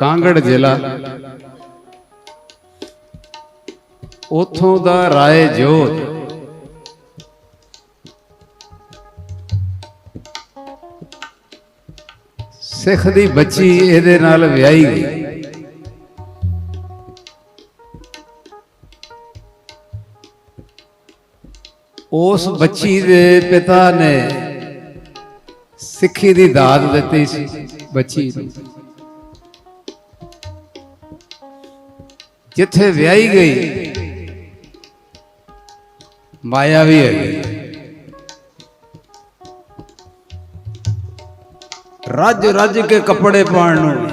ਕਾਂਗੜ ਜ਼ਿਲ੍ਹਾ। ਉਥੋਂ ਦਾ ਰਾਏ ਜੋਤ। ਸਿੱਖ ਦੀ ਬੱਚੀ ਇਹਦੇ ਨਾਲ ਵਿਆਹੀ ਗਈ। ਉਸ ਬੱਚੀ ਦੇ ਪਿਤਾ ਨੇ ਸਿੱਖੀ ਦੀ ਦਾਤ ਦਿੱਤੀ ਸੀ ਬੱਚੀ ਨੂੰ। ਜਿੱਥੇ ਵਿਆਹੀ ਗਈ, ਮਾਇਆ ਵੀ ਹੈ। ਰੱਜ ਰੱਜ ਕੇ ਕੱਪੜੇ ਪਾਉਣ ਨੂੰ।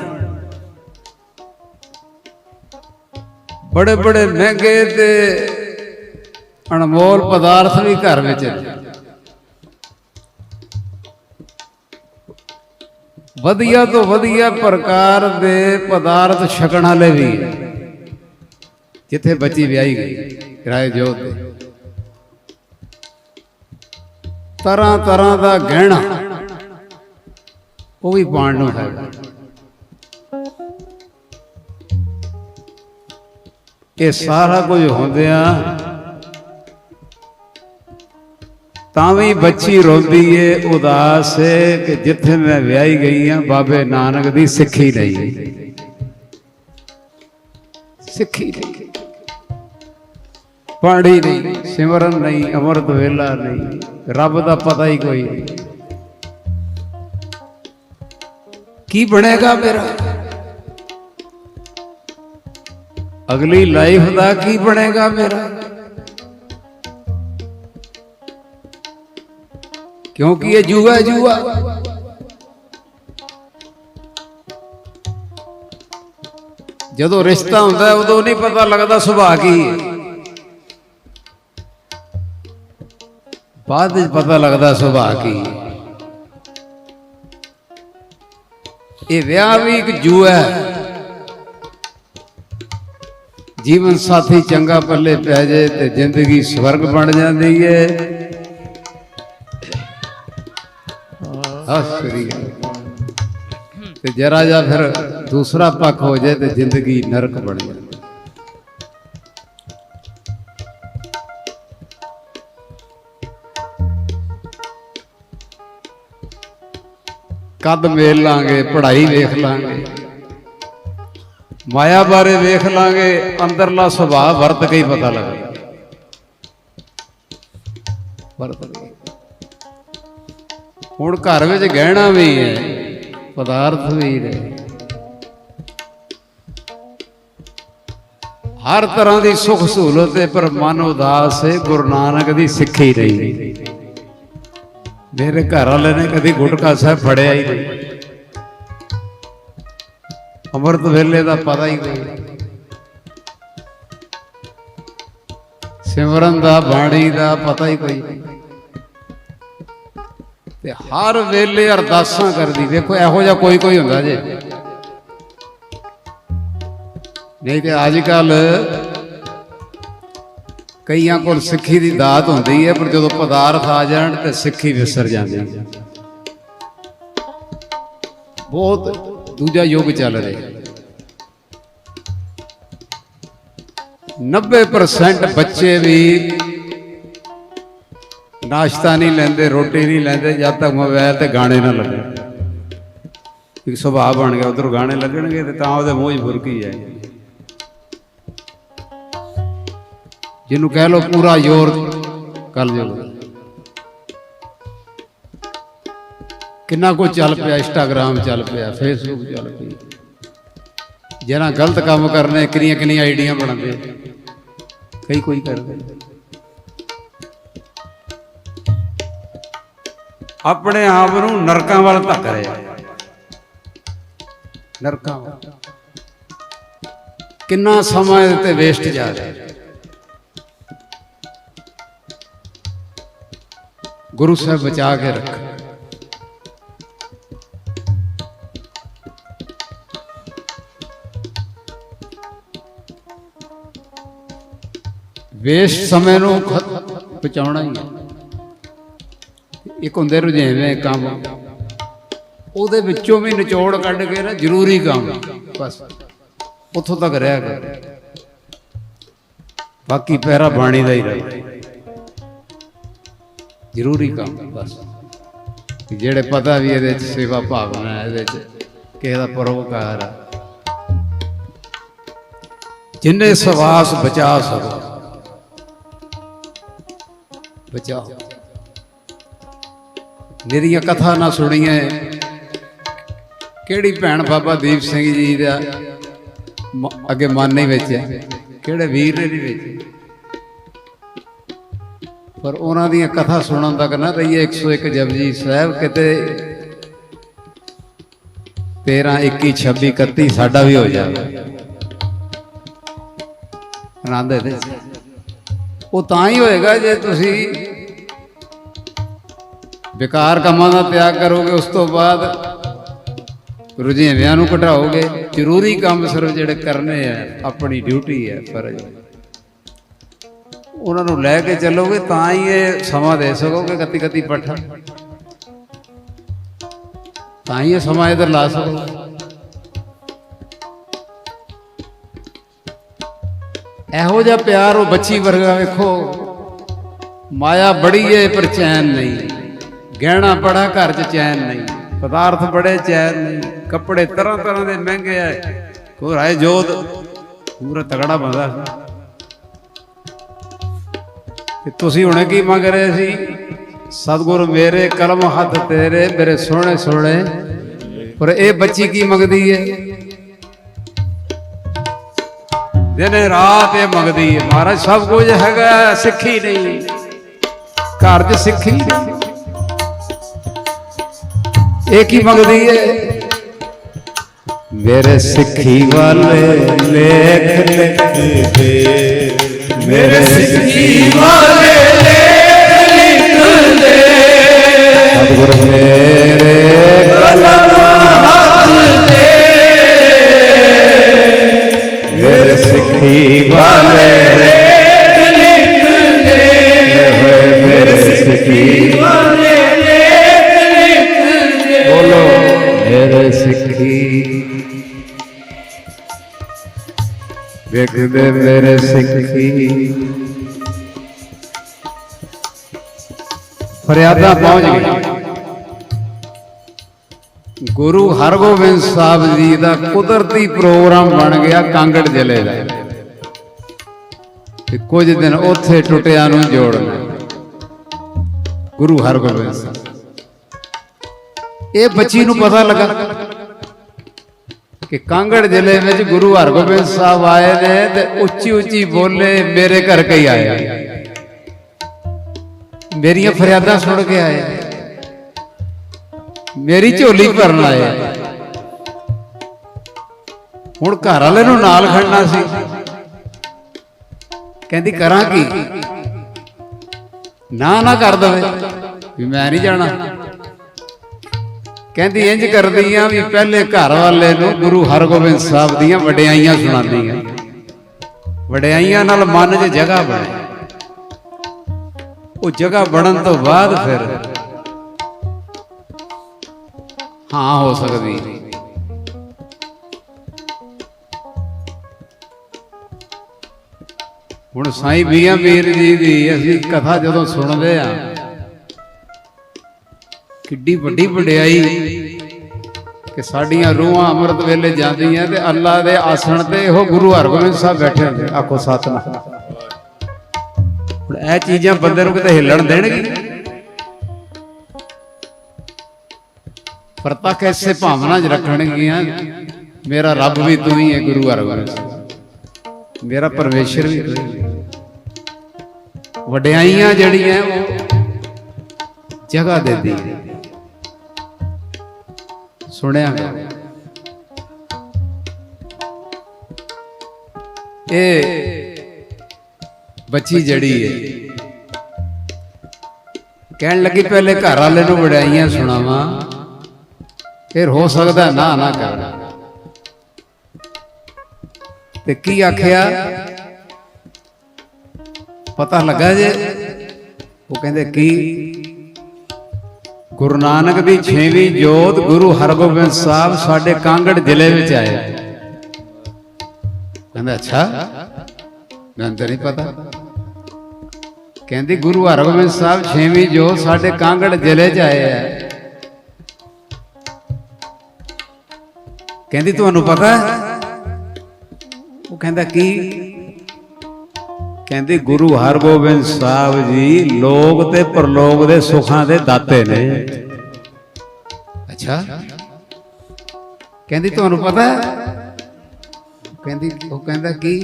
ਬੜੇ ਬੜੇ ਮਹਿੰਗੇ ਤੇ ਅਣਮੋਲ ਪਦਾਰਥ ਵੀ ਘਰ ਵਿੱਚ। ਵਧੀਆ ਤੋਂ ਵਧੀਆ ਪ੍ਰਕਾਰ ਦੇ ਪਦਾਰਥ ਛਕਣ ਵਾਲੇ ਵੀ। ਜਿੱਥੇ ਬੱਚੀ ਵਿਆਹੀ ਗਈ ਕਿਰਾਏ ਜੋਤ ਦੇ। ਤਰ੍ਹਾਂ ਤਰ੍ਹਾਂ ਦਾ ਗਹਿਣਾ, ਉਹ ਵੀ ਪਾਣ ਨੂੰ ਹੈ। ਇਹ ਸਾਰਾ ਕੁਝ ਹੁੰਦਿਆਂ ਤਾਂ ਵੀ ਬੱਚੀ ਰੋਂਦੀ ਏ, ਉਦਾਸ ਏ ਕਿ ਜਿੱਥੇ ਮੈਂ ਵਿਆਹੀ ਗਈ ਆ, ਬਾਬੇ ਨਾਨਕ ਦੀ ਸਿੱਖੀ ਨਹੀਂ ਸਿੱਖੀ ਨਹੀਂ ਪਾਣੀ ਨਹੀਂ, ਸਿਮਰਨ ਨਹੀਂ, ਅਮਰਤ ਵੇਲਾ ਨਹੀਂ, ਰੱਬ ਦਾ ਪਤਾ ਹੀ ਕੋਈ ਨਹੀਂ। ਕੀ ਬਣੇਗਾ ਮੇਰਾ? ਅਗਲੀ ਲਾਈਫ ਦਾ ਕੀ ਬਣੇਗਾ ਮੇਰਾ? ਕਿਉਂਕਿ ਇਹ ਜੂਆ ਜੂਆ। ਜਦੋਂ ਰਿਸ਼ਤਾ ਹੁੰਦਾ, ਉਦੋਂ ਨਹੀਂ ਪਤਾ ਲੱਗਦਾ ਸੁਭਾਅ ਕੀ ਹੈ। ਬਾਅਦ ਵਿੱਚ ਪਤਾ ਲੱਗਦਾ ਸੁਭਾਅ ਕੀ। ਇਹ ਵਿਆਹ ਵੀ ਇੱਕ ਜੂਆ ਹੈ। ਜੀਵਨ ਸਾਥੀ ਚੰਗਾ ਪੱਲੇ ਪੈ ਜਾਏ ਤੇ ਜ਼ਿੰਦਗੀ ਸਵਰਗ ਬਣ ਜਾਂਦੀ ਹੈ ਹਸਰੀ ਤੇ ਜਰਾ ਜਾ ਫਿਰ ਦੂਸਰਾ ਪੱਖ ਹੋ ਜਾਏ ਤੇ ਜ਼ਿੰਦਗੀ ਨਰਕ ਬਣ ਜਾਂਦੀ। ਕਦ ਮੇਲ ਲਾਂਗੇ, ਪੜ੍ਹਾਈ ਵੇਖ ਲਾਂਗੇ। ਮਾਇਆ ਬਾਰੇ ਵੇਖ ਲਾਂਗੇ, ਅੰਦਰਲਾ ਸੁਭਾਅ ਵਰਤ ਕੇ ਹੀ ਪਤਾ ਲੱਗਦਾ। ਵਰਤ ਕੇ। ਹੁਣ ਘਰ ਵਿੱਚ ਗਹਿਣਾ ਵੀ ਹੈ, ਪਦਾਰਥ ਵੀ ਨੇ। ਹਰ ਤਰ੍ਹਾਂ ਦੀ ਸੁਖ ਸਹੂਲਤ ਹੈ, ਪਰ ਮਨ ਉਦਾਸ ਹੈ, ਗੁਰੂ ਨਾਨਕ ਦੀ ਸਿੱਖੀ ਰਹੀ ਮੇਰੇ ਘਰ ਵਾਲੇ ਨੇ ਕਦੀ ਗੁਟਕਾ ਸਾਹਿਬ ਫੜਿਆ ਹੀ ਨਹੀਂ। ਅੰਮ੍ਰਿਤ ਵੇਲੇ ਦਾ ਪਤਾ ਹੀ ਨਹੀਂ। ਸਿਮਰਨ ਦਾ, ਬਾਣੀ ਦਾ ਪਤਾ ਹੀ ਕੋਈ ਤੇ ਹਰ ਵੇਲੇ ਅਰਦਾਸਾਂ ਕਰਦੀ। ਵੇਖੋ, ਇਹੋ ਜਿਹਾ ਕੋਈ ਕੋਈ ਹੁੰਦਾ ਜੇ। ਨਹੀਂ ਤੇ ਅੱਜ ਕੱਲ ਕਈਆਂ ਕੋਲ ਸਿੱਖੀ ਦੀ ਦਾਤ ਹੁੰਦੀ ਹੈ, ਪਰ ਜਦੋਂ ਪਦਾਰਥ ਆ ਜਾਣ ਤੇ ਸਿੱਖੀ ਵਿਸਰ ਜਾਂਦੀ ਹੈ। ਬਹੁਤ ਦੂਜਾ ਯੁੱਗ ਚੱਲ ਰਿਹਾ 90% ਬੱਚੇ ਵੀ ਨਾਸ਼ਤਾ ਨਹੀਂ ਲੈਂਦੇ, ਰੋਟੀ ਨਹੀਂ ਲੈਂਦੇ, ਜਦ ਤੱਕ ਮੋਬਾਈਲ ਤੇ ਗਾਣੇ ਨਾ ਲੱਗਣ ਇੱਕ ਸੁਭਾਅ ਬਣ ਗਿਆ, ਉਧਰ ਗਾਣੇ ਲੱਗਣਗੇ ਤੇ ਤਾਂ ਉਹਦੇ ਮੂੰਹ 'ਚ ਫੁਰਕੀ ਜਾਏਗੀ ਜਿਹਨੂੰ ਕਹਿ ਲੋ ਪੂਰਾ ਜ਼ੋਰ ਕਰ ਜੋ ਕਿੰਨਾ ਕੁ ਚੱਲ ਪਿਆ, ਇੰਸਟਾਗ੍ਰਾਮ ਚੱਲ ਪਿਆ ਫੇਸਬੁੱਕ ਚੱਲ ਪਈ ਜਿਹੜਾ ਗਲਤ ਕੰਮ ਕਰਨੇ, ਕਿੰਨੀਆਂ ਕਿੰਨੀਆਂ ਆਈਡੀਆਂ ਬਣਦੇ। ਕਈ ਕੋਈ ਕਰਦੇ। ਆਪਣੇ ਆਪ ਨੂੰ ਨਰਕਾਂ ਵੱਲ ਧੱਕ ਰਿਹਾ ਨਰਕਾਂ ਕਿੰਨਾ ਸਮਾਂ ਇਹਦੇ ਤੇ ਵੇਸਟ ਜਾ ਰਿਹਾ। ਗੁਰੂ ਸਾਹਿਬ ਬਚਾ ਕੇ ਰੱਖ। ਵੇਸਟ ਸਮੇਂ ਨੂੰ ਖਤ- ਬਚਾਉਣਾ ਹੀ ਇੱਕ ਹੁੰਦੇ ਰੁਝੇਵੇਂ ਕੰਮ। ਉਹਦੇ ਵਿੱਚੋਂ ਵੀ ਨਿਚੋੜ ਕੱਢ ਕੇ ਨਾ ਜ਼ਰੂਰੀ ਕੰਮ। ਬਸ। ਉੱਥੋਂ ਤੱਕ ਰਹਿ ਗਿਆ। ਬਾਕੀ ਪਹਿਰਾ ਬਾਣੀ ਦਾ ਹੀ ਰਹੇ ਜ਼ਰੂਰੀ ਕੰਮ ਬਸ। ਜਿਹੜੇ ਪਤਾ ਵੀ ਇਹਦੇ ਚ ਸੇਵਾ ਭਾਵਨਾ ਹੈ, ਇਹਦੇ ਚ ਕਿਸੇ ਦਾ ਪਰੋਪਕਾਰ ਆ ਜਿੰਨੇ ਸਵਾਸ ਬਚਾ ਸਕੋ, ਬਚਾਓ। ਨਿਰੀਆਂ ਕਥਾ ਨਾ ਸੁਣੀਏ। ਕਿਹੜੀ ਭੈਣ ਬਾਬਾ ਦੀਪ ਸਿੰਘ ਜੀ ਦਾ ਅੱਗੇ ਮਨ ਨਹੀਂ ਵਿੱਚ ਕਿਹੜੇ ਵੀਰ ਨੇ ਨਹੀਂ ਵਿੱਚ? ਪਰ ਉਹਨਾਂ ਦੀਆਂ ਕਥਾ ਸੁਣਨ ਤੱਕ ਨਾ ਰਹੀਏ। 101 ਜਪਜੀ ਸਾਹਿਬ ਕਿਤੇ 13 21 26 31 ਸਾਡਾ ਵੀ ਹੋ ਜਾਵੇ। ਆਨੰਦ ਇਹਦੇ ਉਹ ਤਾਂ ਹੀ ਹੋਏਗਾ ਜੇ ਤੁਸੀਂ ਬੇਕਾਰ ਕੰਮਾਂ ਦਾ ਤਿਆਗ ਕਰੋਗੇ, ਉਸ ਤੋਂ ਬਾਅਦ ਰੁਝੇਵਿਆਂ ਨੂੰ ਘਟਾਓਗੇ। ਜ਼ਰੂਰੀ ਕੰਮ ਸਿਰਫ ਜਿਹੜੇ ਕਰਨੇ ਆ, ਆਪਣੀ ਡਿਊਟੀ ਹੈ, ਫਰਜ਼। ਉਹਨਾਂ ਨੂੰ ਲੈ ਕੇ ਚੱਲੋਗੇ ਤਾਂ ਹੀ ਇਹ ਸਮਾਂ ਦੇ ਸਕੋਗੇ ਗੱਤੀ ਗੱਤੀ ਪੱਠਾ। ਤਾਂ ਹੀ ਇਹ ਸਮਾਂ ਇਧਰ ਲਾ ਸਕੋਗੇ। ਇਹੋ ਜਿਹਾ ਪਿਆਰ ਉਹ ਬੱਚੀ ਵਰਗਾ ਵੇਖੋ। ਮਾਇਆ ਬੜੀ ਏ, ਪਰ ਚੈਨ ਨਹੀਂ। ਗਹਿਣਾ ਬੜਾ, ਘਰ 'ਚ ਚੈਨ ਨਹੀਂ। ਪਦਾਰਥ ਬੜੇ, ਚੈਨ ਨਹੀਂ। ਕੱਪੜੇ ਤਰ੍ਹਾਂ ਤਰ੍ਹਾਂ ਦੇ ਮਹਿੰਗੇ ਆ। ਕੋਈ ਰਾਏ ਜੋਤ। ਪੂਰਾ ਤਗੜਾ ਬੰਦਾ। ਸੀ ਤੁਸੀਂ ਹੁਣੇ ਕੀ ਮੰਗ ਰਹੇ ਸੀ? ਸਤਿਗੁਰ ਮੇਰੇ ਕਲਮ ਹੱਥ ਤੇਰੇ, ਮੇਰੇ ਸੋਹਣੇ ਸੋਹਣੇ। ਪਰ ਇਹ ਬੱਚੀ ਕੀ ਮੰਗਦੀ ਏ? ਦਿਨੇ ਰਾਤ ਇਹ ਮੰਗਦੀ ਏ। ਮਹਾਰਾਜ, ਸਭ ਕੁਝ ਹੈਗਾ, ਸਿੱਖੀ ਨਹੀਂ। ਘਰ 'ਚ ਸਿੱਖੀ ਨਹੀਂ। ਇਹ ਕੀ ਮੰਗਦੀ ਏ? ਮੇਰੇ ਸਿੱਖੀ ਵਾਲੇ ਲੇਖ ਲਿਖ ਦੇ ਮੇਰੇ ਸਿੱਖੀ ਵਾਲੇ ਲੇਖ ਦੇ ਸਤਿਗੁਰ ਮੇਰੇ ਕਲਮ ਹੱਥ ਦੇ ਮੇਰੇ ਸਿੱਖੀ ਵਾਲੇ ਲੇਖ ਦੇ ਮੇਰੇ ਸਿੱਖੀ ਵਾਲੇ ਵੇਖਦੇ ਮੇਰੇ ਸਿੱਖੀ ਫਰਿਆਦਾ ਪਹੁੰਚ ਗਈ ਗੁਰੂ ਹਰਗੋਬਿੰਦ ਸਾਹਿਬ ਜੀ ਦਾ ਕੁਦਰਤੀ ਪ੍ਰੋਗਰਾਮ ਬਣ ਗਿਆ ਕਾਂਗੜ ਜ਼ਿਲ੍ਹੇ ਦਾ। ਤੇ ਕੁਝ ਦਿਨ ਉੱਥੇ ਟੁੱਟਿਆਂ ਨੂੰ ਜੋੜਨਾ ਗੁਰੂ ਹਰਗੋਬਿੰਦ ਸਾਹਿਬ। ਇਹ ਬੱਚੀ ਨੂੰ ਪਤਾ ਲੱਗਾ ਕਿ ਕਾਂਗੜ ਜ਼ਿਲ੍ਹੇ ਵਿੱਚ ਗੁਰੂ ਹਰਗੋਬਿੰਦ ਸਾਹਿਬ ਆਏ ਨੇ ਤੇ ਉੱਚੀ ਉੱਚੀ ਬੋਲੇ ਮੇਰੇ ਘਰ ਕਈ ਆਏ ਮੇਰੀਆਂ ਫਰਿਆਦਾਂ ਸੁਣ ਕੇ ਆਏ ਮੇਰੀ ਝੋਲੀ ਭਰਨ ਆਏ ਹੁਣ ਘਰ ਵਾਲੇ ਨੂੰ ਨਾਲ ਖੜਨਾ ਸੀ। ਕਹਿੰਦੀ ਕਰਾਂ ਕੀ? ਨਾ ਨਾ ਕਰ ਦਵੇ। ਵੀ ਮੈਂ ਨਹੀਂ ਜਾਣਾ। ਕਹਿੰਦੀ ਇੰਜ ਕਰਦੀ ਆ ਵੀ ਪਹਿਲੇ ਘਰ ਵਾਲੇ ਨੂੰ ਗੁਰੂ ਹਰਗੋਬਿੰਦ ਸਾਹਿਬ ਦੀਆਂ ਵਡਿਆਈਆਂ ਸੁਣਾਉਂਦੀ ਆ ਵਡਿਆਈਆਂ ਨਾਲ ਮਨ 'ਚ ਜਗ੍ਹਾ ਬਣੇ। ਉਹ ਜਗ੍ਹਾ ਬਣਨ ਤੋਂ ਬਾਅਦ ਫਿਰ ਹਾਂ ਹੋ ਸਕਦੀ। ਹੁਣ ਸਾਈਂ ਬੀਆਂ ਵੀਰ ਜੀ ਦੀ ਅਸੀਂ ਕਥਾ ਜਦੋਂ ਸੁਣਦੇ ਆ ਕਿੱਡੀ ਵੱਡੀ ਵਡਿਆਈ ਕਿ ਸਾਡੀਆਂ ਰੂਹਾਂ ਅੰਮ੍ਰਿਤ ਵੇਲੇ ਜਾਂਦੀਆਂ ਤੇ ਅੱਲਾ ਦੇ ਆਸਣ ਤੇ ਇਹੋ ਗੁਰੂ ਹਰਗੋਬਿੰਦ ਸਾਹਿਬ ਬੈਠੇ ਹੁੰਦੇ ਆਖੋ ਸਤਨਾਮ। ਹੁਣ ਇਹ ਚੀਜ਼ਾਂ ਬੰਦੇ ਨੂੰ ਕਿਤੇ ਹਿੱਲਣ ਦੇਣਗੇ ਪ੍ਰਤੱਖ ਐਸੇ ਭਾਵਨਾ 'ਚ ਰੱਖਣਗੀਆਂ ਮੇਰਾ ਰੱਬ ਵੀ ਤੂੰ ਹੀ ਹੈ ਗੁਰੂ ਹਰਗੋਬਿੰਦ ਮੇਰਾ ਪਰਮੇਸ਼ਰ ਵੀ ਤੂੰ ਹੀ ਹੈ। ਵਡਿਆਈਆਂ ਜਿਹੜੀਆਂ ਉਹ ਜਗ੍ਹਾ ਦਿੰਦੀ ਹੈ ਸੁਣਿਆ। ਇਹ ਬੱਚੀ ਜੜੀ ਹੈ ਕਹਿਣ ਲੱਗੀ ਪਹਿਲੇ ਘਰ ਵਾਲੇ ਨੂੰ ਵਡਿਆਈਆਂ ਸੁਣਾਵਾਂ। ਫਿਰ ਹੋ ਸਕਦਾ ਨਾ ਨਾ ਕਰ। ਤੇ ਕੀ ਆਖਿਆ? ਪਤਾ ਲੱਗਾ ਜੇ। ਉਹ ਕਹਿੰਦੇ ਕੀ? ਗੁਰੂ ਨਾਨਕ ਦੀ 6ਵੀਂ ਜੋਤ ਗੁਰੂ ਹਰਗੋਬਿੰਦ ਸਾਹਿਬ ਸਾਡੇ ਕਾਂਗੜ ਜ਼ਿਲ੍ਹੇ ਵਿੱਚ ਆਏ। ਕਹਿੰਦਾ, ਅੱਛਾ, ਮੈਨੂੰ ਤਾਂ ਨਹੀਂ ਪਤਾ। ਕਹਿੰਦੀ, ਗੁਰੂ ਹਰਗੋਬਿੰਦ ਸਾਹਿਬ 6ਵੀਂ ਜੋਤ ਸਾਡੇ ਕਾਂਗੜ ਜ਼ਿਲ੍ਹੇ 'ਚ ਆਏ ਆ। ਕਹਿੰਦੀ, ਤੁਹਾਨੂੰ ਪਤਾ? ਉਹ ਕਹਿੰਦਾ, ਕੀ? ਕਹਿੰਦੀ ਗੁਰੂ ਹਰਗੋਬਿੰਦ ਸਾਹਿਬ ਜੀ ਲੋਕ ਤੇ ਪਰਲੋਕ ਦੇ ਸੁੱਖਾਂ ਦੇ ਦਾਤੇ ਨੇ। ਅੱਛਾ। ਕਹਿੰਦੀ ਤੁਹਾਨੂੰ ਪਤਾ? ਕਹਿੰਦੀ ਉਹ ਕਹਿੰਦਾ ਕੀ?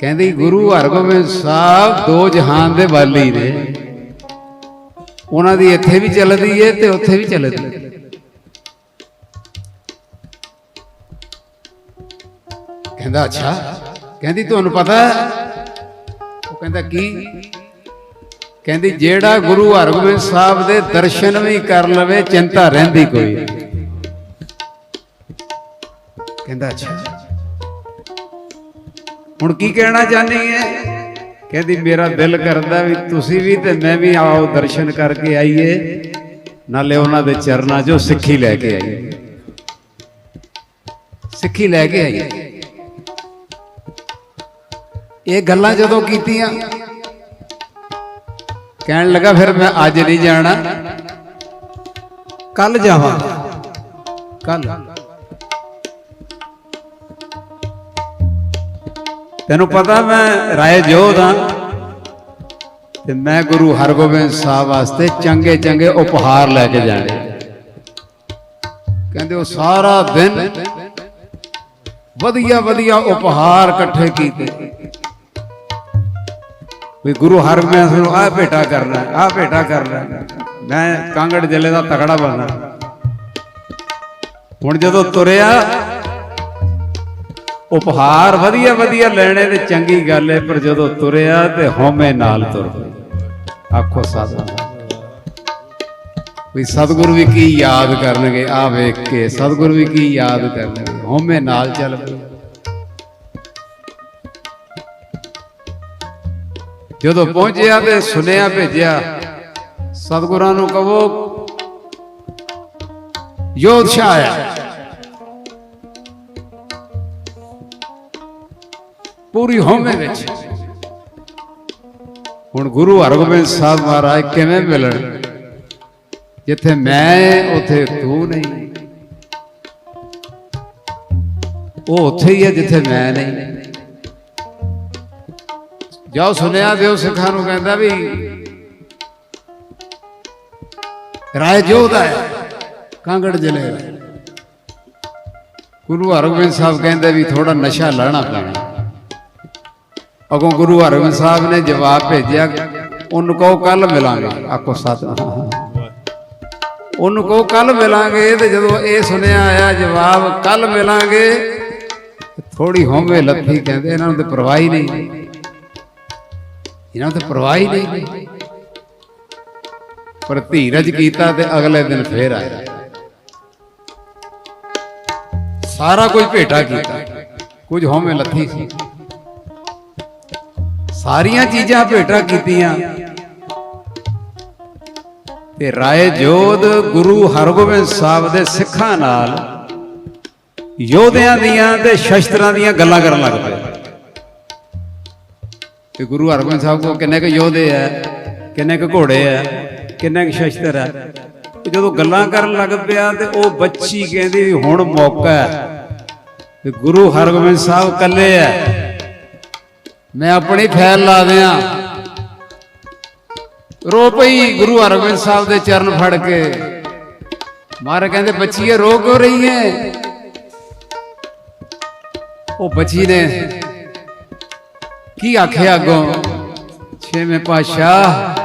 ਕਹਿੰਦੀ ਗੁਰੂ ਹਰਗੋਬਿੰਦ ਸਾਹਿਬ ਦੋ ਜਹਾਨ ਦੇ ਵਾਲੀ ਨੇ। ਉਹਨਾਂ ਦੀ ਇੱਥੇ ਵੀ ਚੱਲਦੀ ਏ ਤੇ ਉੱਥੇ ਵੀ ਚੱਲਦੀ ਏ। ਕਹਿੰਦਾ ਅੱਛਾ। ਕਹਿੰਦੀ, ਤੁਹਾਨੂੰ ਪਤਾ ਉਹ ਕਹਿੰਦਾ, ਕੀ? ਕਹਿੰਦੀ, ਜਿਹੜਾ ਗੁਰੂ ਹਰਗੋਬਿੰਦ ਸਾਹਿਬ ਦੇ ਦਰਸ਼ਨ ਵੀ ਕਰ ਲਵੇ, ਚਿੰਤਾ ਰਹਿੰਦੀ ਕੋਈ ਕਹਿੰਦਾ, ਅੱਛਾ। ਹੁਣ ਕੀ ਕਹਿਣਾ ਚਾਹਨੀ ਹੈ ਕਹਿੰਦੀ, ਮੇਰਾ ਦਿਲ ਕਰਦਾ ਵੀ ਤੁਸੀਂ ਵੀ ਤੇ ਮੈਂ ਵੀ ਆਓ ਦਰਸ਼ਨ ਕਰਕੇ ਆਈਏ। ਨਾਲੇ ਉਹਨਾਂ ਦੇ ਚਰਨਾਂ 'ਚੋਂ ਸਿੱਖੀ ਲੈ ਕੇ ਆਈਏ। ਸਿੱਖੀ ਲੈ ਕੇ ਆਈਏ। ਇਹ ਗੱਲਾਂ ਜਦੋਂ ਕੀਤੀਆਂ, ਕਹਿਣ ਲੱਗਾ ਫਿਰ ਮੈਂ ਅੱਜ ਨਹੀਂ ਜਾਣਾ। ਕੱਲ ਜਾਵਾਂ। ਕੱਲ ਤੈਨੂੰ ਪਤਾ ਮੈਂ ਰਾਏ ਜੋਧ ਹਾਂ ਤੇ ਮੈਂ ਗੁਰੂ ਹਰਗੋਬਿੰਦ ਸਾਹਿਬ ਵਾਸਤੇ ਚੰਗੇ ਚੰਗੇ ਉਪਹਾਰ ਲੈ ਕੇ ਜਾਣੇ। ਕਹਿੰਦੇ ਉਹ ਸਾਰਾ ਦਿਨ ਵਧੀਆ ਵਧੀਆ ਉਪਹਾਰ ਇਕੱਠੇ ਕੀਤੇ। ਵੀ ਗੁਰੂ ਹਰਗੋਬਿੰਦ ਨੂੰ ਆਹ ਭੇਟਾ ਕਰਨਾ ਆਹ ਭੇਟਾ ਕਰਨਾ ਮੈਂ ਕਾਂਗੜ ਜ਼ਿਲ੍ਹੇ ਦਾ ਤਕੜਾ ਬਣਨਾ ਹੁਣ ਜਦੋਂ ਤੁਰਿਆ, ਉਪਹਾਰ ਵਧੀਆ ਵਧੀਆ ਲੈਣੇ ਤੇ ਚੰਗੀ ਗੱਲ ਹੈ ਪਰ ਜਦੋਂ ਤੁਰਿਆ ਤੇ ਹਉਮੈ ਨਾਲ ਤੁਰ ਪਈ ਆਖੋ ਸਾਧਾ ਵੀ ਸਤਿਗੁਰੂ ਵੀ ਕੀ ਯਾਦ ਕਰਨਗੇ ਆ ਵੇਖ ਕੇ ਸਤਿਗੁਰੂ ਵੀ ਕੀ ਯਾਦ ਕਰਨਗੇ। ਹਉਮੈ ਨਾਲ ਚੱਲ ਪਈ। ਜਦੋਂ ਪਹੁੰਚਿਆ ਤੇ ਸੁਨੇਹਾ ਭੇਜਿਆ, ਸਤਿਗੁਰਾਂ ਨੂੰ ਕਹੋ, ਯੋਧ ਆਇਆ ਪੂਰੀ ਹੋਮੇ ਵਿੱਚ। ਹੁਣ ਗੁਰੂ ਹਰਗੋਬਿੰਦ ਸਾਹਿਬ ਮਹਾਰਾਜ ਕਿਵੇਂ ਮਿਲਣ? ਜਿੱਥੇ ਮੈਂ ਉੱਥੇ ਤੂੰ ਨਹੀਂ। ਉਹ ਉੱਥੇ ਹੀ ਹੈ ਜਿੱਥੇ ਮੈਂ ਨਹੀਂ। ਜਾਓ ਸੁਨਿਆ ਦਿਓ ਸਿੱਖਾਂ ਨੂੰ, ਕਹਿੰਦਾ ਵੀ ਰਾਏ ਜੋਧਾ ਹੈ, ਕਾਂਗੜ ਜ਼ਿਲ੍ਹੇ ਦਾ। ਗੁਰੂ ਹਰਗੋਬਿੰਦ ਸਾਹਿਬ ਕਹਿੰਦੇ ਵੀ ਥੋੜਾ ਨਸ਼ਾ ਲੈਣਾ ਪੈਣਾ। ਅਗੋਂ ਗੁਰੂ ਹਰਗੋਬਿੰਦ ਸਾਹਿਬ ਨੇ ਜਵਾਬ ਭੇਜਿਆ, ਉਹਨੂੰ ਕਹੋ ਕੱਲ ਮਿਲਾਂਗੇ। ਆਖੋ ਸਤ ਉਹਨੂੰ ਕਹੋ ਕੱਲ ਮਿਲਾਂਗੇ ਤੇ ਜਦੋਂ ਇਹ ਸੁਣਿਆ ਆਇਆ, ਜਵਾਬ ਕੱਲ ਮਿਲਾਂਗੇ ਥੋੜੀ ਹਉਮੈ ਲੱਥੀ ਕਹਿੰਦੇ, ਇਹਨਾਂ ਨੂੰ ਤੇ ਪਰਵਾਹ ਹੀ ਨਹੀਂ। ਇਹਨਾਂ ਤੇ ਪਰਵਾਹ ਹੀ ਨਹੀਂ ਪਰ ਧੀਰਜ ਕੀਤਾ ਤੇ ਅਗਲੇ ਦਿਨ ਫੇਰ ਆਇਆ। ਸਾਰਾ ਕੁਝ ਭੇਟਾ ਕੀਤਾ। ਕੁਝ ਹਉਮੈ ਲੱਥੀ ਸੀ। ਸਾਰੀਆਂ ਚੀਜ਼ਾਂ ਭੇਟਾ ਕੀਤੀਆਂ। ਤੇ ਰਾਏ ਜੋਧ ਗੁਰੂ ਹਰਗੋਬਿੰਦ ਸਾਹਿਬ ਦੇ ਸਿੱਖਾਂ ਨਾਲ ਯੋਧਿਆਂ ਦੀਆਂ ਤੇ ਸ਼ਸਤਰਾਂ ਦੀਆਂ ਗੱਲਾਂ ਕਰਨ ਲੱਗ ਪਏ। ਤੇ ਗੁਰੂ ਹਰਗੋਬਿੰਦ ਸਾਹਿਬ ਕੋ ਕਿੰਨੇ ਕੁ ਯੋਧੇ ਆ, ਕਿੰਨੇ ਕੁ ਘੋੜੇ ਆ, ਕਿੰਨੇ ਕੁ ਸ਼ਸਤਰ ਆ। ਜਦੋਂ ਗੱਲਾਂ ਕਰਨ ਲੱਗ ਪਿਆ ਤੇ ਉਹ ਬੱਚੀ ਕਹਿੰਦੀ ਹੁਣ ਮੌਕਾ ਹੈ। ਤੇ ਗੁਰੂ ਹਰਗੋਬਿੰਦ ਸਾਹਿਬ ਇਕੱਲੇ ਆ। ਮੈਂ ਆਪਣੀ ਫੈਲ ਲਾ ਦਿਆਂ। ਰੋ ਪਈ ਗੁਰੂ ਹਰਗੋਬਿੰਦ ਸਾਹਿਬ ਦੇ ਚਰਨ ਫੜ ਕੇ। ਮਾਰੇ ਕਹਿੰਦੇ, ਬੱਚੀਏ ਰੋ ਕਿਉਂ ਰਹੀ ਹੈ ਉਹ ਬੱਚੀ ਨੇ ਕੀ ਆਖਿਆ ਅੱਗੋਂ ਛੇਵੇਂ ਪਾਤਸ਼ਾਹ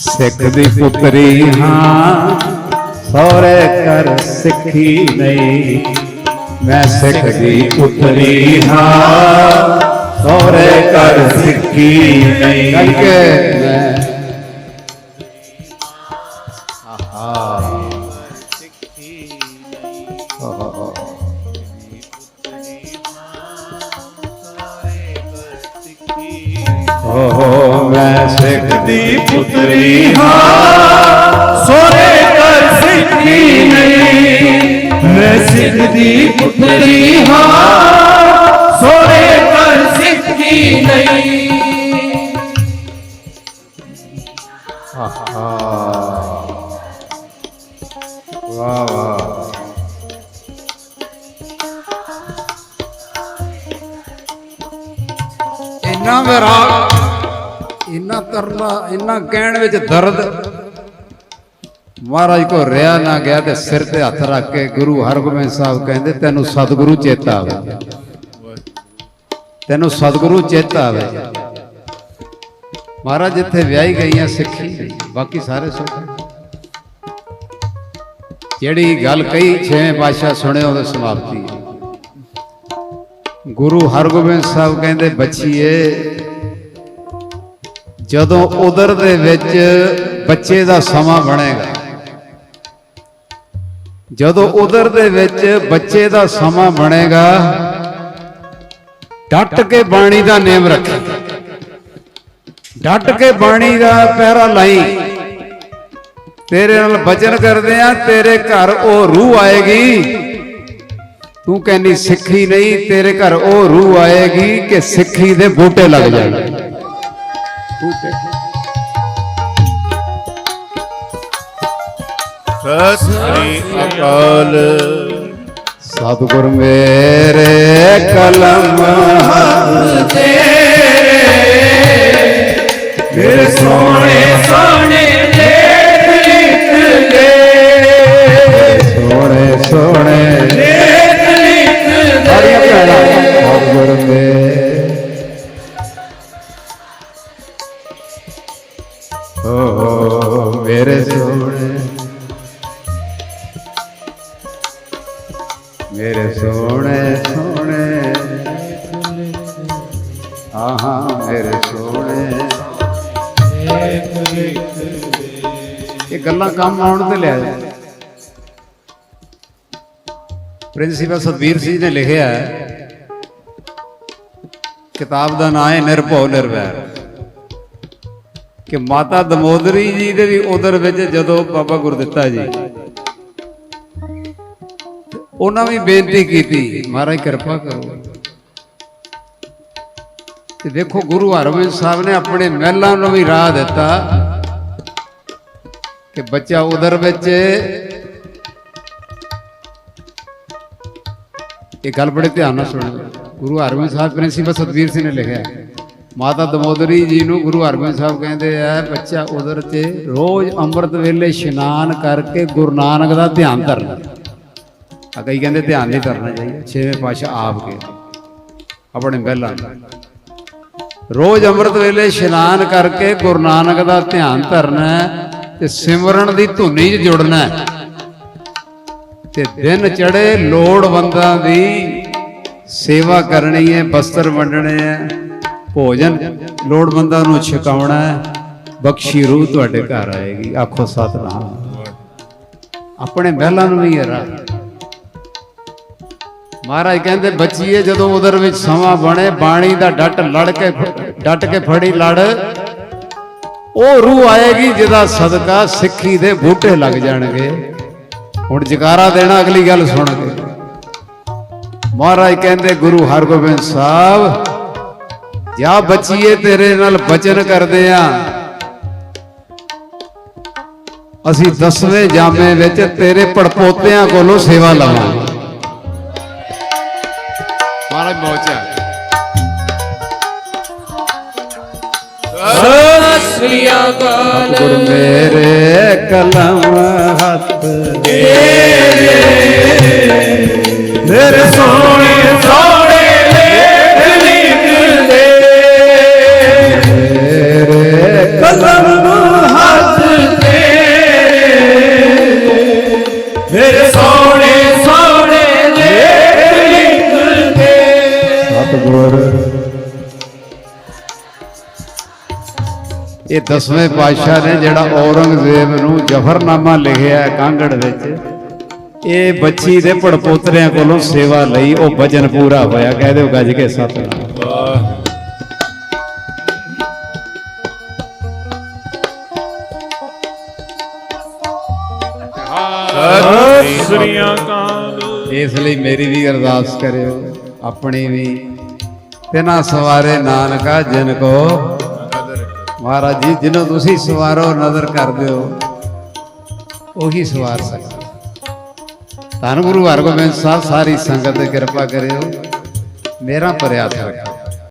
ਸਿੱਖ ਦੀ ਪੁੱਤਰੀ ਹਾਂ ਸਹੁਰੇ ਕਰ ਸਿੱਖੀ ਨਹੀਂ ਮੈਂ ਸਿੱਖ ਦੀ ਪੁੱਤਰੀ ਹਾਂ ਸਹੁਰੇ ਕਰ ਸਿੱਖੀ ਨਹੀਂ ਕਰਕੇ ਮੈਂ ਪੁੱਤਰੀ ਹਾਂ ਸੋਰੇ ਕਰ ਸਿੱਖੀ ਨਹੀਂ ਮੈਂ ਸਿੱਖ ਦੀ ਪੁੱਤਰੀ ਹਾਂ ਸੋਰੇ ਕਰ ਸਿੱਖੀ ਨਹੀਂ ਵਾਹ ਵਾਹ ਇੰਨਾ ਤਰਲਾ, ਇੰਨਾ ਕਹਿਣ ਵਿੱਚ ਦਰਦ। ਮਹਾਰਾਜ ਕੋ ਰਿਆ ਨਾ ਗਿਆ ਤੇ ਸਿਰ ਤੇ ਹੱਥ ਰੱਖ ਕੇ ਗੁਰੂ ਹਰਗੋਬਿੰਦ ਸਾਹਿਬ ਕਹਿੰਦੇ, ਤੈਨੂੰ ਸਤਿਗੁਰੂ ਚੇਤਾ ਆਵੇ। ਤੈਨੂੰ ਸਤਿਗੁਰੂ ਚੇਤਾ ਆਵੇ। ਮਹਾਰਾਜ ਜਿੱਥੇ ਵਿਆਹੀ ਗਈਆਂ ਸਿੱਖੀ ਬਾਕੀ ਸਾਰੇ ਸੁੱਖ ਜਿਹੜੀ ਗੱਲ ਕਹੀ, ਛੇਵੇਂ ਪਾਤਸ਼ਾਹ ਸੁਣਿਓ ਉਹਦੇ ਸਮਾਪਤੀ। ਗੁਰੂ ਹਰਗੋਬਿੰਦ ਸਾਹਿਬ ਕਹਿੰਦੇ, ਬੱਚੀਏ ਜਦੋਂ ਉਧਰ ਦੇ ਵਿੱਚ ਬੱਚੇ ਦਾ ਸਮਾਂ ਬਣੇਗਾ। ਜਦੋਂ ਉਧਰ ਦੇ ਵਿੱਚ ਬੱਚੇ ਦਾ ਸਮਾਂ ਬਣੇਗਾ, ਡਟ ਕੇ ਬਾਣੀ ਦਾ ਨੇਮ ਰੱਖੇ। ਡਟ ਕੇ ਬਾਣੀ ਦਾ ਪਹਿਰਾ ਲਾਈ। ਤੇਰੇ ਨਾਲ ਬਚਨ ਕਰਦੇ ਆ, ਤੇਰੇ ਘਰ ਉਹ ਰੂਹ ਆਏਗੀ। ਤੂੰ ਕਹਿੰਦੀ ਸਿੱਖੀ ਨਹੀਂ, ਤੇਰੇ ਘਰ ਉਹ ਰੂਹ ਆਏਗੀ ਕਿ ਸਿੱਖੀ ਦੇ ਬੂਟੇ ਲੱਗ ਜਾਣਗੇ ਸਤਿ ਸ੍ਰੀ ਅਕਾਲ। ਸਤਿਗੁਰ ਮੇਰੇ ਕਲਮ ਹੱਥ ਮੇਰੇ ਸੋਹਣੇ ਸੋਹਣੇ ਗੱਲਾਂ ਕੰਮ ਆਉਣ ਤੇ ਲਿਆ ਜੀ। ਪ੍ਰਿੰਸੀਪਲ ਸਤਵੀਰ ਸਿੰਘ ਨੇ ਲਿਖਿਆ ਹੈ, ਕਿਤਾਬ ਦਾ ਨਾਮ ਹੈ ਨਿਰਭਉ ਨਿਰਵੈਰ। ਕਿ ਮਾਤਾ ਦਮੋਦਰੀ ਜੀ ਦੇ ਵੀ ਉਦਰ ਵਿੱਚ ਜਦੋਂ ਬਾਬਾ ਗੁਰਦਿੱਤਾ ਜੀ, ਉਹਨਾਂ ਵੀ ਬੇਨਤੀ ਕੀਤੀ, ਮਹਾਰਾਜ ਕਿਰਪਾ ਕਰੋ। ਤੇ ਦੇਖੋ ਗੁਰੂ ਹਰਗੋਬਿੰਦ ਸਾਹਿਬ ਨੇ ਆਪਣੇ ਮਹਿਲਾਂ ਨੂੰ ਵੀ ਰਾਹ ਦਿੱਤਾ। ਕਿ ਬੱਚਾ ਉਧਰ ਵਿੱਚ ਇਹ ਗੱਲ ਬੜੇ ਧਿਆਨ ਨਾਲ ਸੁਣੋ। ਗੁਰੂ ਹਰਗੋਬਿੰਦ ਸਾਹਿਬ ਪ੍ਰਿੰਸੀਪਲ ਸਤਵੀਰ ਸਿੰਘ ਨੇ ਲਿਖਿਆ ਮਾਤਾ ਦਮੋਦਰੀ ਜੀ ਨੂੰ ਗੁਰੂ ਹਰਗੋਬਿੰਦ ਸਾਹਿਬ ਕਹਿੰਦੇ ਆ, ਬੱਚਾ ਉਧਰ ਤੇ ਰੋਜ਼ ਅੰਮ੍ਰਿਤ ਵੇਲੇ ਇਸ਼ਨਾਨ ਕਰਕੇ ਗੁਰੂ ਨਾਨਕ ਦਾ ਧਿਆਨ ਧਰਨਾ। ਆ ਕਈ ਕਹਿੰਦੇ ਧਿਆਨ ਨਹੀਂ ਕਰਨਾ ਚਾਹੀਦਾ ਛੇਵੇਂ ਪਾਤਸ਼ਾਹ ਆਪ ਕੇ। ਆਪਣੇ ਮਹਿਲਾਂ ਰੋਜ਼ ਅੰਮ੍ਰਿਤ ਵੇਲੇ ਇਸ਼ਨਾਨ ਕਰਕੇ ਗੁਰੂ ਨਾਨਕ ਦਾ ਧਿਆਨ ਧਰਨਾ ਤੇ ਸਿਮਰਨ ਦੀ ਧੁਨੀ 'ਚ ਜੁੜਨਾ ਤੇ ਦਿਨ ਚੜੇ ਲੋੜਵੰਦਾਂ ਦੀ ਸੇਵਾ ਕਰਨੀ ਹੈ, ਬਸਤਰ ਵੰਡਣੇ ਹੈ, ਭੋਜਨ ਲੋੜਵੰਦਾਂ ਨੂੰ ਛਕਾਉਣਾ ਹੈ। ਬਖਸ਼ੀ ਰੂਹ ਤੁਹਾਡੇ ਘਰ ਆਏਗੀ, ਆਖੋ ਸਤਨਾਮ। ਆਪਣੇ ਮਹਿਲਾਂ ਨੂੰ ਵੀ ਇਹ ਰਾਹ। ਮਹਾਰਾਜ ਕਹਿੰਦੇ, ਬੱਚੀਏ, ਜਦੋਂ ਉਧਰ ਵਿੱਚ ਸਮਾਂ ਬਣੇ, ਬਾਣੀ ਦਾ ਡੱਟ ਲੜ ਕੇ ਡੱਟ ਕੇ ਫੜੀ ਲੜ ਉਹ ਰੂਹ ਆਏਗੀ ਜਿਹਦਾ ਸਦਕਾ ਸਿੱਖੀ ਦੇ ਬੂਟੇ ਲੱਗ ਜਾਣਗੇ। ਹੁਣ ਜਕਾਰਾ ਦੇਣਾ, ਅਗਲੀ ਗੱਲ ਸੁਣ ਕੇ ਮਹਾਰਾਜ ਕਹਿੰਦੇ, ਗੁਰੂ ਹਰਗੋਬਿੰਦ ਸਾਹਿਬ, ਜਾ ਬਚੀਏ ਤੇਰੇ ਨਾਲ ਬਚਨ ਕਰਦੇ ਆ। ਅਸੀਂ ਦਸਵੇਂ ਜਾਮੇ ਵਿੱਚ ਤੇਰੇ ਪੜਪੋਤਿਆਂ ਕੋਲੋਂ ਸੇਵਾ ਲਵਾਂਗੇ। ਮਹਾਰਾਜ ਪਹੁੰਚਿਆ ਸਤਿ ਸ੍ਰੀ ਅਕਾਲ ਗੁਰ ਮੇਰੇ ਕਲਮ ਹੱਥ ਮੇਰੇ ਸੋਹਣੇ ਸੋਹਣੇ ਦਸਵੇਂ ਪਾਤਸ਼ਾਹ ਨੇ ਜਿਹੜਾ ਔਰੰਗਜ਼ੇਬ ਨੂੰ ਜਫਰਨਾਮਾ ਲਿਖਿਆ ਕਾਂਗੜ ਵਿੱਚ ਇਹ ਬੱਚੀ ਦੇ ਪੜਪੋਤਰਿਆਂ ਕੋਲੋਂ ਸੇਵਾ ਲਈ ਉਹ ਵਜਨ ਪੂਰਾ ਹੋਇਆ। ਕਹਿ ਦਿਓ ਗੱਜ ਕੇ ਸਤਨਾਮ। ਵਾਹ ਇਸ ਲਈ ਮੇਰੀ ਵੀ ਅਰਦਾਸ ਕਰਿਓ ਆਪਣੀ ਵੀ। ਤੇ ਨਾ ਸਵਾਰੇ ਨਾਨਕਾ ਜਿਨ ਕੋ ਮਹਾਰਾਜ ਜੀ, ਜਿਹਨੂੰ ਤੁਸੀਂ ਸਵਾਰੋ, ਨਜ਼ਰ ਕਰਦੇ ਹੋ ਉਹੀ ਸਵਾਰ ਸਕਦਾ। ਧੰਨ ਗੁਰੂ ਹਰਗੋਬਿੰਦ ਸਾਹਿਬ, ਸਾਰੀ ਸੰਗਤ ਤੇ ਕਿਰਪਾ ਕਰਿਓ। ਮੇਰਾ ਪਰਿਆਸ ਰੱਖੋ